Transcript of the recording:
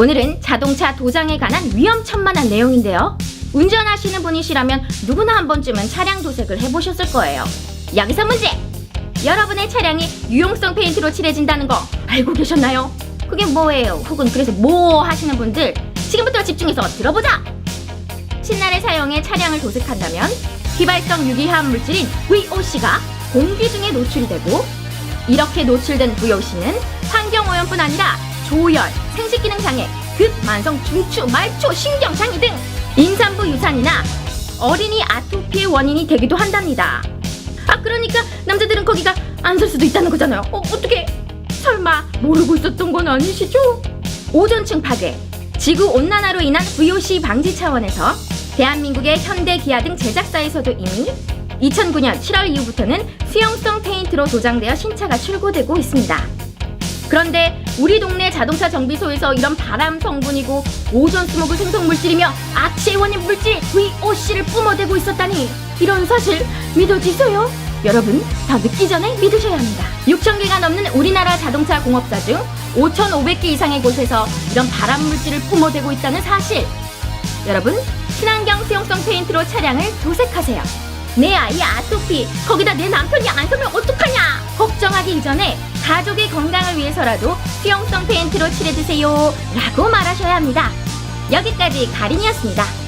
오늘은 자동차 도장에 관한 위험천만한 내용인데요. 운전하시는 분이시라면 누구나 한 번쯤은 차량 도색을 해보셨을 거예요. 여기서 문제! 여러분의 차량이 유용성 페인트로 칠해진다는 거 알고 계셨나요? 그게 뭐예요? 혹은 그래서 뭐 하시는 분들 지금부터 집중해서 들어보자! 신나를 사용해 차량을 도색한다면 휘발성 유기화합 물질인 VOC가 공기 중에 노출이 되고 이렇게 노출된 VOC는 환경오염뿐 아니라 조혈, 생식기능 장애, 급 만성 중추, 말초, 신경 장애 등 임산부 유산이나 어린이 아토피의 원인이 되기도 한답니다. 아 그러니까 남자들은 거기가 안 설 수도 있다는 거잖아요. 어 어떻게? 설마 모르고 있었던 건 아니시죠? 오존층 파괴, 지구 온난화로 인한 VOC 방지 차원에서 대한민국의 현대 기아 등 제작사에서도 이미 2009년 7월 이후부터는 수용성 페인트로 도장되어 신차가 출고되고 있습니다. 그런데 우리 동네 자동차 정비소에서 이런 발암 성분이고 오존 스모그 생성 물질이며 악취의 원인 물질 VOC를 뿜어대고 있었다니 이런 사실 믿어지세요? 여러분 더 늦기 전에 믿으셔야 합니다. 6천 개가 넘는 우리나라 자동차 공업사 중 5,500개 이상의 곳에서 이런 발암 물질을 뿜어대고 있다는 사실 여러분 친환경 수용성 페인트로 차량을 도색하세요. 내 아이 아토피 거기다 내 남편이 안 쓰면 어떡하냐 걱정하기 이전에 가족의 건강을 위해서라도 수용성 페인트로 칠해주세요 라고 말하셔야 합니다. 여기까지 가린이었습니다.